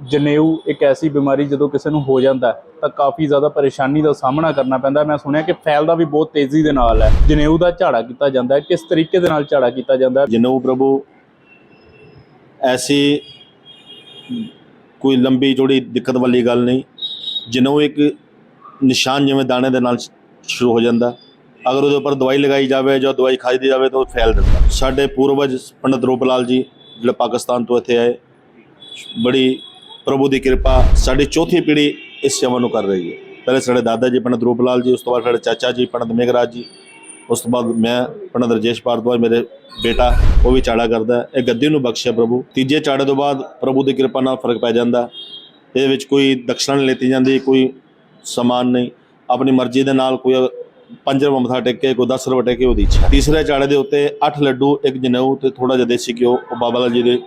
ਜਨੇਊ ਇੱਕ ਐਸੀ ਬਿਮਾਰੀ ਜਦੋਂ ਕਿਸੇ ਨੂੰ ਹੋ ਜਾਂਦਾ ਤਾਂ ਕਾਫੀ ਜ਼ਿਆਦਾ ਪਰੇਸ਼ਾਨੀ ਦਾ ਸਾਹਮਣਾ ਕਰਨਾ ਪੈਂਦਾ ਮੈਂ ਸੁਣਿਆ ਕਿ ਫੈਲਦਾ ਵੀ ਬਹੁਤ ਤੇਜ਼ੀ ਦੇ ਨਾਲ ਹੈ। ਜਨੇਊ ਦਾ ਝਾੜਾ ਕੀਤਾ ਜਾਂਦਾ ਹੈ। ਕਿਸ ਤਰੀਕੇ ਦੇ ਨਾਲ ਝਾੜਾ ਕੀਤਾ ਜਾਂਦਾ ਹੈ? ਜਨੇਊ ਪ੍ਰਭੂ, ਐਸੀ ਕੋਈ ਲੰਬੀ ਜੋੜੀ ਦਿੱਕਤ ਵਾਲੀ ਗੱਲ ਨਹੀਂ। ਜਨੇਊ ਇੱਕ ਨਿਸ਼ਾਨ ਜਿਵੇਂ ਦਾਣੇ ਦੇ ਨਾਲ ਸ਼ੁਰੂ ਹੋ ਜਾਂਦਾ ਅਗਰ ਉਹਦੇ ਉੱਪਰ ਦਵਾਈ ਲਗਾਈ ਜਾਵੇ ਜਾਂ ਦਵਾਈ ਖਾਈ ਜਾਵੇ ਤਾਂ ਉਹ ਫੈਲ ਜਾਂਦਾ ਸਾਡੇ ਪੂਰਵਜ ਪੰਡਤ ਰੂਪ ਲਾਲ ਜੀ, ਜਿਹੜੇ ਪਾਕਿਸਤਾਨ ਤੋਂ ਇੱਥੇ ਆਏ, ਬੜੀ ਪ੍ਰਭੂ ਦੀ ਕਿਰਪਾ ਸਾਡੀ ਚੌਥੀ ਪੀੜ੍ਹੀ ਇਸ ਸੇਵਾ ਨੂੰ ਕਰ ਰਹੀ ਹੈ। ਪਹਿਲੇ ਸਾਡੇ ਦਾਦਾ ਜੀ, ਪੰਡਤ ਰੂਪ ਲਾਲ ਜੀ, ਉਸ ਤੋਂ ਬਾਅਦ ਸਾਡੇ ਚਾਚਾ ਜੀ, ਪੰਡਤ ਮੇਘਰਾਜ ਜੀ, ਉਸ ਤੋਂ ਬਾਅਦ ਮੈਂ, ਪੰਡਤ ਰਜੇਸ਼ ਭਾਰਦਵਾਜ, ਮੇਰੇ ਬੇਟਾ, ਉਹ ਵੀ ਚਾੜਾ ਕਰਦਾ ਇਹ ਗੱਦੀ ਨੂੰ ਬਖਸ਼ਿਆ ਪ੍ਰਭੂ। ਤੀਜੇ ਚਾੜੇ ਤੋਂ ਬਾਅਦ ਪ੍ਰਭੂ ਦੀ ਕਿਰਪਾ ਨਾਲ ਫ਼ਰਕ ਪੈ ਜਾਂਦਾ। ਇਹਦੇ ਵਿੱਚ ਕੋਈ ਦਕਸ਼ਣਾ ਨਹੀਂ ਲੈਤੀ ਜਾਂਦੀ, ਕੋਈ ਸਮਾਨ ਨਹੀਂ। ਆਪਣੀ ਮਰਜ਼ੀ ਦੇ ਨਾਲ ਕੋਈ ਪੰਜ ਰੁਪਏ ਮੱਥਾ ਟੇਕ ਕੇ, ਕੋਈ 10 ਰੁਪਏ ਟੇਕ ਕੇ ਉਹਦੀ ਇੱਛਾ ਤੀਸਰੇ ਚਾੜੇ ਦੇ ਉੱਤੇ 8 ਲੱਡੂ, ਇੱਕ ਜਨੇਊ ਤੇ ਥੋੜਾ ਜਿਹਾ ਦੇਸੀ ਘਿਓ, ਉਹ ਬਾਬਾ ਲਾਲ ਜੀ ਦੇ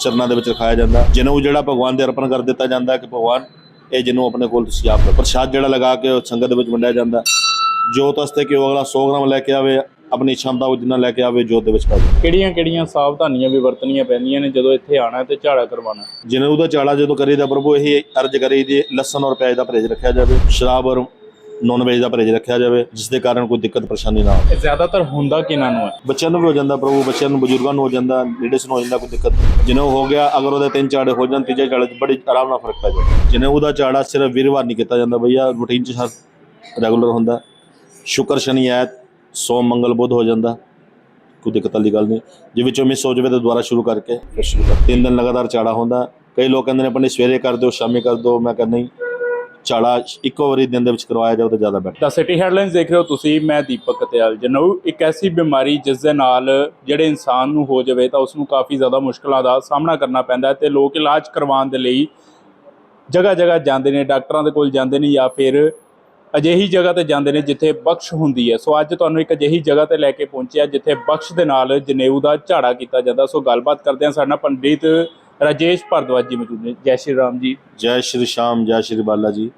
ਚਰਨਾਂ ਦੇ ਵਿੱਚ ਰਖਾਇਆ ਜਾਂਦਾ। ਜਨੇਊ ਜਿਹੜਾ ਭਗਵਾਨ ਦੇ ਅਰਪਣ ਕਰ ਦਿੱਤਾ ਜਾਂਦਾ ਕਿ ਭਗਵਾਨ ਇਹ ਜਨੇਊ ਆਪਣੇ ਕੋਲ ਤੁਸੀਂ ਆਪ ਪ੍ਰਸ਼ਾਦ ਜਿਹੜਾ ਲਗਾ ਕੇ ਸੰਗਤ ਦੇ ਵਿੱਚ ਵੰਡਿਆ ਜਾਂਦਾ। ਜੋਤ ਵਾਸਤੇ ਕਿ ਉਹ ਅਗਲਾ 100 ਗ੍ਰਾਮ ਲੈ ਕੇ ਆਵੇ ਆਪਣੀ ਸ਼ਮਤਾ ਉਹ ਜਿੰਨਾ ਲੈ ਕੇ ਆਵੇ ਜੋਤ ਦੇ ਵਿੱਚ ਪਾ ਦੇ ਕਿਹੜੀਆਂ ਕਿਹੜੀਆਂ ਸਾਵਧਾਨੀਆਂ ਵੀ ਵਰਤਣੀਆਂ ਪੈਂਦੀਆਂ ਨੇ ਜਦੋਂ ਇੱਥੇ ਆਣਾ ਤੇ ਝਾੜਾ ਕਰਵਾਉਣਾ ਹੈ? ਜਨੇਊ ਦਾ ਚਾੜਾ ਜਦੋਂ ਕਰੀਦਾ ਪ੍ਰਭੂ ਇਹੀ ਅਰਜ ਕਰੀਦੀ ਲਸਣ ਔਰ ਪਿਆਜ਼ ਦਾ ਪਰਹੇਜ਼ ਰੱਖਿਆ ਜਾਵੇ। ਸ਼ਰਾਬ ਔਰ ਨੌਨ ਵੈਜ ਦਾ ਪਰਹੇਜ਼ ਰੱਖਿਆ ਜਾਵੇ ਜਿਸ ਦੇ ਕਾਰਨ ਕੋਈ ਦਿੱਕਤ ਪਰੇਸ਼ਾਨੀ ਨਾ ਹੋਵੇ। ਜ਼ਿਆਦਾਤਰ ਹੁੰਦਾ ਕਿਹਨਾਂ ਨੂੰ ਹੈ? ਬੱਚਿਆਂ ਨੂੰ ਵੀ ਹੋ ਜਾਂਦਾ ਪ੍ਰਭੂ ਬੱਚਿਆਂ ਨੂੰ ਬਜ਼ੁਰਗਾਂ ਨੂੰ ਹੋ ਜਾਂਦਾ ਲੇਡੀਜ਼ ਨੂੰ ਹੋ ਜਾਂਦਾ ਕੋਈ ਦਿੱਕਤ। ਜਨੇਊ ਹੋ ਗਿਆ ਅਗਰ ਉਹਦੇ ਤਿੰਨ ਚਾੜੇ ਹੋ ਜਾਣ ਤੀਜੇ ਚਾੜੇ 'ਚ ਬੜੀ ਆਰਾਮ ਨਾਲ ਫ਼ਰਕ ਪੈ ਜਾਂਦਾ ਜਨੇਊ ਦਾ ਚਾੜਾ ਸਿਰਫ ਵੀਰਵਾਰ ਨਹੀਂ ਕੀਤਾ ਜਾਂਦਾ ਭਈਆ ਰੂਟੀਨ 'ਚ ਹਰ ਰੈਗੂਲਰ ਹੁੰਦਾ। ਸ਼ੁਕਰ ਸ਼ਨੀ ਐਤ ਸੋਮ ਮੰਗਲ ਬੁੱਧ ਹੋ ਜਾਂਦਾ। ਕੋਈ ਦਿੱਕਤ ਵਾਲੀ ਗੱਲ ਨਹੀਂ। ਜੇ ਵਿੱਚੋਂ ਮਿਸ ਹੋ ਜਾਵੇ ਤਾਂ ਦੁਬਾਰਾ ਸ਼ੁਰੂ ਕਰਕੇ ਫਿਰ ਸ਼ੁਰੂ ਕਰ। ਤਿੰਨ ਦਿਨ ਲਗਾਤਾਰ ਚਾੜਾ ਹੁੰਦਾ। ਕਈ ਲੋਕ ਕਹਿੰਦੇ ਨੇ ਆਪਣੇ ਸਵੇਰੇ ਕਰ ਦਿਓ ਸ਼ਾਮੀ ਕਰ ਦਿਓ। ਮੈਂ ਕਹਿੰਦਾ ਨਹੀਂ ਚਾੜਾ ਇੱਕੋ ਵਾਰੀ ਦਿਨ ਦੇ ਵਿੱਚ ਕਰਵਾਇਆ ਜਾਵੇ ਤਾਂ ਜ਼ਿਆਦਾ ਬੈਟਰ ਤਾਂ ਸਿਟੀ ਹੈਡਲਾਈਨਸ ਦੇਖ ਰਹੇ ਹੋ ਤੁਸੀਂ, ਮੈਂ ਦੀਪਕ ਕਤਿਆਲ ਜਨੇਊ। ਇੱਕ ਐਸੀ ਬਿਮਾਰੀ ਜਿਸ ਦੇ ਨਾਲ ਜਿਹੜੇ ਇਨਸਾਨ ਨੂੰ ਹੋ ਜਾਵੇ ਤਾਂ ਉਸ ਨੂੰ ਕਾਫੀ ਜ਼ਿਆਦਾ ਮੁਸ਼ਕਲਾਂ ਦਾ ਸਾਹਮਣਾ ਕਰਨਾ ਪੈਂਦਾ ਹੈ ਤੇ ਲੋਕ ਇਲਾਜ ਕਰਵਾਉਣ ਦੇ ਲਈ ਜਗ੍ਹਾ ਜਗ੍ਹਾ ਜਾਂਦੇ ਨੇ, ਡਾਕਟਰਾਂ ਦੇ ਕੋਲ ਜਾਂਦੇ ਨੇ ਜਾਂ ਫਿਰ ਅਜਿਹੀ ਜਗ੍ਹਾ ਤੇ ਜਾਂਦੇ ਨੇ ਜਿੱਥੇ ਬਖਸ਼ ਹੁੰਦੀ ਹੈ। ਸੋ ਅੱਜ ਤੁਹਾਨੂੰ ਇੱਕ ਅਜਿਹੀ ਜਗ੍ਹਾ ਤੇ ਲੈ ਕੇ ਪਹੁੰਚਿਆ ਜਿੱਥੇ ਬਖਸ਼ ਦੇ ਨਾਲ ਜਨੇਊ ਦਾ ਝਾੜਾ ਕੀਤਾ ਜਾਂਦਾ। ਸੋ ਗੱਲਬਾਤ ਕਰਦੇ ਹਾਂ ਸਾਡੇ ਪੰਡਿਤ ਰਾਜੇਸ਼ ਭਾਰਦਵਾਜ ਜੀ ਮੌਜੂਦ ਨੇ। ਜੈ ਸ਼੍ਰੀ ਰਾਮ ਜੀ। ਜੈ ਸ਼੍ਰੀ ਸ਼ਾਮ ਜੈ ਸ਼੍ਰੀ ਬਾਲਾ ਜੀ।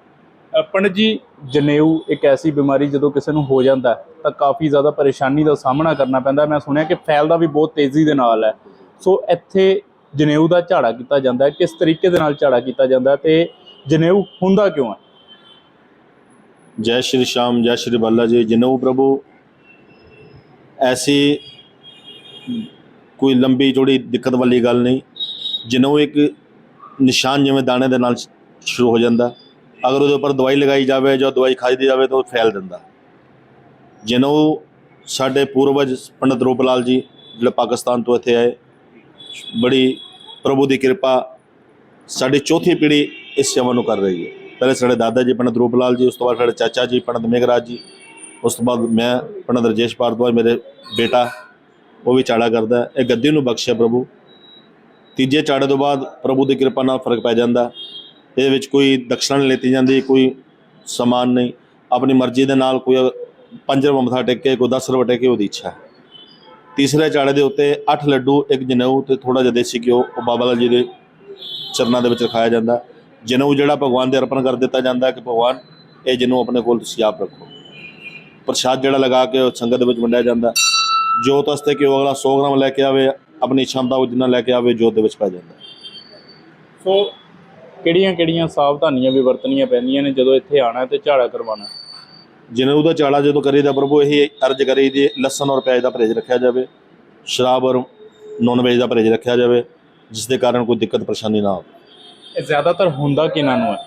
ਪੰਡਿਤ ਜੀ ਜਨੇਊ ਇੱਕ ਐਸੀ ਬਿਮਾਰੀ ਜਦੋਂ ਕਿਸੇ ਨੂੰ ਹੋ ਜਾਂਦਾ ਤਾਂ ਕਾਫੀ ਜ਼ਿਆਦਾ ਪਰੇਸ਼ਾਨੀ ਦਾ ਸਾਹਮਣਾ ਕਰਨਾ ਪੈਂਦਾ। ਮੈਂ ਸੁਣਿਆ ਕਿ ਫੈਲਦਾ ਵੀ ਬਹੁਤ ਤੇਜ਼ੀ ਦੇ ਨਾਲ ਹੈ। ਸੋ ਇੱਥੇ ਜਨੇਊ ਦਾ ਝਾੜਾ ਕੀਤਾ ਜਾਂਦਾ ਹੈ। ਕਿਸ ਤਰੀਕੇ ਦੇ ਨਾਲ ਝਾੜਾ ਕੀਤਾ ਜਾਂਦਾ ਤੇ ਜਨੇਊ ਹੁੰਦਾ ਕਿਉਂ ਹੈ? ਜੈ ਸ਼੍ਰੀ ਸ਼ਾਮ ਜੈ ਸ਼੍ਰੀ ਬਾਲਾ ਜੀ। ਜਨੇਊ ਪ੍ਰਭੂ ਐਸੀ ਕੋਈ ਲੰਬੀ ਚੌੜੀ ਦਿੱਕਤ ਵਾਲੀ ਗੱਲ ਨਹੀਂ। ਜਨੇਊ ਇੱਕ ਨਿਸ਼ਾਨ ਜਿਵੇਂ ਦਾਣੇ ਦੇ ਨਾਲ ਸ਼ੁਰੂ ਹੋ ਜਾਂਦਾ। ਅਗਰ ਉਹਦੇ ਉੱਪਰ ਦਵਾਈ ਲਗਾਈ ਜਾਵੇ ਜਾਂ ਦਵਾਈ ਖਾਈ ਦੀ ਜਾਵੇ ਤਾਂ ਉਹ ਫੈਲ ਦਿੰਦਾ। ਜਨੇਊ ਸਾਡੇ ਪੂਰਵਜ ਪੰਡਤ ਰੂਪ ਲਾਲ ਜੀ, ਜਿਹੜੇ ਪਾਕਿਸਤਾਨ ਤੋਂ ਇੱਥੇ ਆਏ, ਬੜੀ ਪ੍ਰਭੂ ਦੀ ਕਿਰਪਾ ਸਾਡੀ ਚੌਥੀ ਪੀੜ੍ਹੀ ਇਸ ਸੇਵਾ ਨੂੰ ਕਰ ਰਹੀ ਹੈ। ਪਹਿਲੇ ਸਾਡੇ ਦਾਦਾ ਜੀ ਪੰਡਤ ਰੂਪ ਲਾਲ ਜੀ, ਉਸ ਤੋਂ ਬਾਅਦ ਸਾਡੇ ਚਾਚਾ ਜੀ, ਪੰਡਤ ਮੇਘਰਾਜ ਜੀ, ਉਸ ਤੋਂ ਬਾਅਦ ਮੈਂ, ਪੰਡਤ ਰਜੇਸ਼ ਭਾਰਦਵਾਜ ਮੇਰੇ ਬੇਟਾ, ਉਹ ਵੀ ਚਾੜਾ ਕਰਦਾ ਇਹ ਗੱਦੀ ਨੂੰ ਬਖਸ਼ਿਆ ਪ੍ਰਭੂ। ਤੀਜੇ ਚਾੜੇ ਤੋਂ ਬਾਅਦ ਪ੍ਰਭੂ ਦੀ ਕਿਰਪਾ ਨਾਲ ਫ਼ਰਕ ਪੈ ਜਾਂਦਾ। ਇਹਦੇ ਵਿੱਚ ਕੋਈ ਦਕਸ਼ਣਾ ਨਹੀਂ ਲੈਤੀ ਜਾਂਦੀ, ਕੋਈ ਸਮਾਨ ਨਹੀਂ। ਆਪਣੀ ਮਰਜ਼ੀ ਦੇ ਨਾਲ ਕੋਈ ਪੰਜ ਰੁਪਏ ਮੱਥਾ ਟੇਕ ਕੇ, ਕੋਈ 10 ਰੁਪਏ ਟੇਕ ਕੇ ਉਹਦੀ ਇੱਛਾ ਹੈ। ਤੀਸਰੇ ਚਾੜੇ ਦੇ ਉੱਤੇ 8 ਲੱਡੂ, ਇੱਕ ਜਨੇਊ ਤੇ ਥੋੜਾ ਜਿਹਾ ਦੇਸੀ ਘਿਓ, ਉਹ ਬਾਬਾ ਲਾਲ ਜੀ ਦੇ ਚਰਨਾਂ ਦੇ ਵਿੱਚ ਰਖਾਇਆ ਜਾਂਦਾ। ਜਨੇਊ ਜਿਹੜਾ ਭਗਵਾਨ ਦੇ ਅਰਪਣ ਕਰ ਦਿੱਤਾ ਜਾਂਦਾ ਕਿ ਭਗਵਾਨ, ਇਹ ਜਨੇਊ ਆਪਣੇ ਕੋਲ ਤੁਸੀਂ ਆਪ ਰੱਖੋ। ਪ੍ਰਸ਼ਾਦ ਜਿਹੜਾ ਲਗਾ ਕੇ ਉਹ ਸੰਗਤ ਦੇ ਵਿੱਚ ਵੰਡਿਆ ਜਾਂਦਾ। ਜੋਤ ਵਾਸਤੇ ਕਿ ਉਹ ਅਗਲਾ 100 ਗ੍ਰਾਮ ਲੈ ਕੇ ਆਵੇ ਆਪਣੀ ਸ਼ਮਤਾ ਉਹ ਜਿੰਨਾ ਲੈ ਕੇ ਆਵੇ ਜੋਤ ਦੇ ਵਿੱਚ ਪਾ ਜਾਂਦਾ। ਸੋ ਕਿਹੜੀਆਂ ਕਿਹੜੀਆਂ ਸਾਵਧਾਨੀਆਂ ਵੀ ਵਰਤਣੀਆਂ ਪੈਂਦੀਆਂ ਨੇ ਜਦੋਂ ਇੱਥੇ ਆਣਾ ਤੇ ਝਾੜਾ ਕਰਵਾਉਣਾ? ਹੈ? ਜਨੇਊ ਦਾ ਚਾੜਾ ਜਦੋਂ ਕਰੀਦਾ ਪ੍ਰਭੂ ਇਹੀ ਅਰਜ ਕਰੀਦੀ ਲਸਣ ਔਰ ਪਿਆਜ਼ ਦਾ ਪਰਹੇਜ਼ ਰੱਖਿਆ ਜਾਵੇ ਸ਼ਰਾਬ ਔਰ ਨੌਨ ਵੈਜ ਦਾ ਪਰਹੇਜ਼ ਰੱਖਿਆ ਜਾਵੇ ਜਿਸ ਦੇ ਕਾਰਨ ਕੋਈ ਦਿੱਕਤ ਪਰੇਸ਼ਾਨੀ ਨਾ ਹੋਵੇ ਇਹ ਜ਼ਿਆਦਾਤਰ ਹੁੰਦਾ ਕਿਹਨਾਂ ਨੂੰ ਹੈ?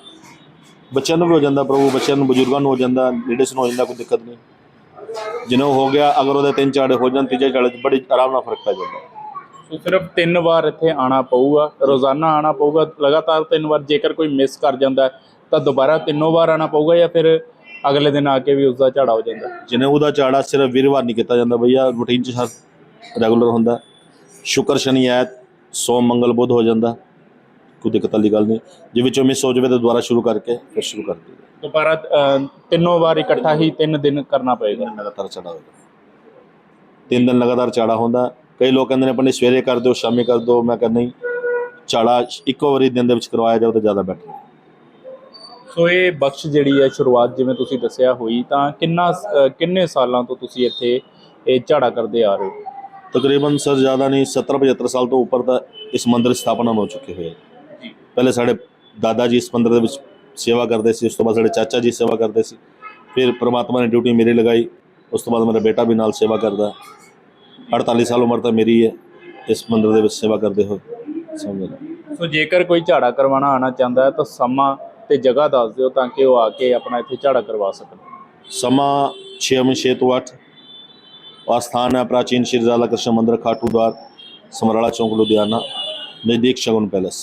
ਬੱਚਿਆਂ ਨੂੰ ਵੀ ਹੋ ਜਾਂਦਾ ਪ੍ਰਭੂ ਬੱਚਿਆਂ ਨੂੰ ਬਜ਼ੁਰਗਾਂ ਨੂੰ ਹੋ ਜਾਂਦਾ ਲੇਡੀਜ਼ ਨੂੰ ਹੋ ਜਾਂਦਾ ਕੋਈ ਦਿੱਕਤ ਨਹੀਂ। ਜਿਹਨੂੰ ਹੋ ਗਿਆ ਅਗਰ ਉਹਦੇ ਤਿੰਨ ਚਾੜੇ ਹੋ ਜਾਣ ਤੀਜੇ ਚਾੜੇ 'ਚ ਬੜੀ ਆਰਾਮ ਨਾਲ ਫ਼ਰਕ ਪੈ ਜਾਂਦਾ। ਸੋ ਸਿਰਫ ਤਿੰਨ ਵਾਰ ਇੱਥੇ ਆਣਾ ਪਊਗਾ ਰੋਜ਼ਾਨਾ ਆਣਾ ਪਊਗਾ ਲਗਾਤਾਰ ਤਿੰਨ ਵਾਰ ਜੇਕਰ ਕੋਈ ਮਿਸ ਕਰ ਜਾਂਦਾ ਤਾਂ ਦੁਬਾਰਾ ਤਿੰਨੋਂ ਵਾਰ ਆਣਾ ਪਊਗਾ ਜਾਂ ਫਿਰ ਅਗਲੇ ਦਿਨ ਆ ਕੇ ਵੀ ਉਸ ਦਾ ਝਾੜਾ ਹੋ ਜਾਂਦਾ? ਹੈ? ਜਨੇਊ ਦਾ ਚਾੜਾ ਸਿਰਫ ਵੀਰਵਾਰ ਨਹੀਂ ਕੀਤਾ ਜਾਂਦਾ ਭਈਆ ਰੂਟੀਨ 'ਚ ਹਰ ਰੈਗੂਲਰ ਹੁੰਦਾ। ਸ਼ੁਕਰ ਸ਼ਨੀ ਐਤ ਸੋਮ ਮੰਗਲ ਬੁੱਧ ਹੋ ਜਾਂਦਾ ਕੋਈ ਦਿੱਕਤ ਵਾਲੀ ਗੱਲ ਨਹੀਂ। ਜੇ ਵਿੱਚੋਂ ਮਿਸ ਹੋ ਜਾਵੇ ਤਾਂ ਦੁਬਾਰਾ ਸ਼ੁਰੂ ਕਰਕੇ ਫਿਰ ਸ਼ੁਰੂ ਕਰ ਦਿਓ। ਦੁਬਾਰਾ ਤਿੰਨੋਂ ਵਾਰ ਇਕੱਠਾ ਹੀ ਤਿੰਨ ਦਿਨ ਕਰਨਾ ਪਏਗਾ। ਲਗਾਤਾਰ ਚਾੜਾ ਹੋਏਗਾ। ਤਿੰਨ ਦਿਨ ਲਗਾਤਾਰ ਚਾੜਾ ਹੁੰਦਾ ਕਈ ਲੋਕ ਕਹਿੰਦੇ ਨੇ ਆਪਣੇ ਸਵੇਰੇ ਕਰ ਦਿਓ ਸ਼ਾਮੀ ਕਰ ਦਿਓ। ਮੈਂ ਕਹਿੰਦਾ ਨਹੀਂ ਚਾੜਾ ਇੱਕੋ ਵਾਰੀ ਦਿਨ ਦੇ ਵਿੱਚ ਕਰਵਾਇਆ ਜਾਵੇ ਤਾਂ ਜ਼ਿਆਦਾ ਬੈਟਰ ਸੋ ਇਹ ਬਖਸ਼ ਜਿਹੜੀ ਹੈ ਸ਼ੁਰੂਆਤ ਜਿਵੇਂ ਤੁਸੀਂ ਦੱਸਿਆ ਹੋਈ ਤਾਂ ਕਿੰਨਾ ਕਿੰਨੇ ਸਾਲਾਂ ਤੋਂ ਤੁਸੀਂ ਇੱਥੇ ਇਹ ਝਾੜਾ ਕਰਦੇ ਆ ਰਹੇ ਹੋ? ਤਕਰੀਬਨ ਸਰ ਜ਼ਿਆਦਾ ਨਹੀਂ 70 75 ਸਾਲ ਤੋਂ ਉੱਪਰ ਦਾ ਇਸ ਮੰਦਿਰ ਸਥਾਪਨਾ ਹੋ ਚੁੱਕੀ ਹੋਈ ਹੈ। ਪਹਿਲੇ ਸਾਡੇ ਦਾਦਾ ਜੀ ਇਸ ਮੰਦਿਰ ਦੇ ਵਿੱਚ ਸੇਵਾ ਕਰਦੇ ਸੀ ਉਸ ਤੋਂ ਬਾਅਦ ਸਾਡੇ ਚਾਚਾ ਜੀ ਸੇਵਾ ਕਰਦੇ ਸੀ। ਫਿਰ ਪ੍ਰਮਾਤਮਾ ਨੇ ਡਿਊਟੀ ਮੇਰੀ ਲਗਾਈ ਉਸ ਤੋਂ ਬਾਅਦ ਮੇਰਾ ਬੇਟਾ ਵੀ ਨਾਲ ਸੇਵਾ ਕਰਦਾ। 48 ਸਾਲ ਉਮਰ ਤਾਂ ਮੇਰੀ ਹੈ। ਇਸ ਮੰਦਰ ਦੇ ਵਿੱਚ ਸੇਵਾ ਕਰਦੇ ਹੋਏ ਸਮਝ ਲਓ। ਸੋ ਜੇਕਰ ਕੋਈ ਝਾੜਾ ਕਰਵਾਉਣਾ ਆਣਾ ਚਾਹੁੰਦਾ ਹੈ ਤਾਂ ਸਮਾਂ ਤੇ ਜਗ੍ਹਾ ਦੱਸ ਦਿਓ ਤਾਂ ਕਿ ਉਹ ਆ ਕੇ ਆਪਣਾ ਇੱਥੇ ਝਾੜਾ ਕਰਵਾ ਸਕਣ। ਸਮਾਂ 6:06 ਤੋਂ 8 ਔਰ ਸਥਾਨ ਹੈ ਪ੍ਰਾਚੀਨ ਸ਼੍ਰੀ ਰਾਧਾ ਕ੍ਰਿਸ਼ਨ ਮੰਦਰ ਖਾਟੂਦਾਰ ਸਮਰਾਲਾ ਚੌਂਕ ਲੁਧਿਆਣਾ ਨਜ਼ਦੀਕ ਸ਼ਗਨ ਪੈਲਸ।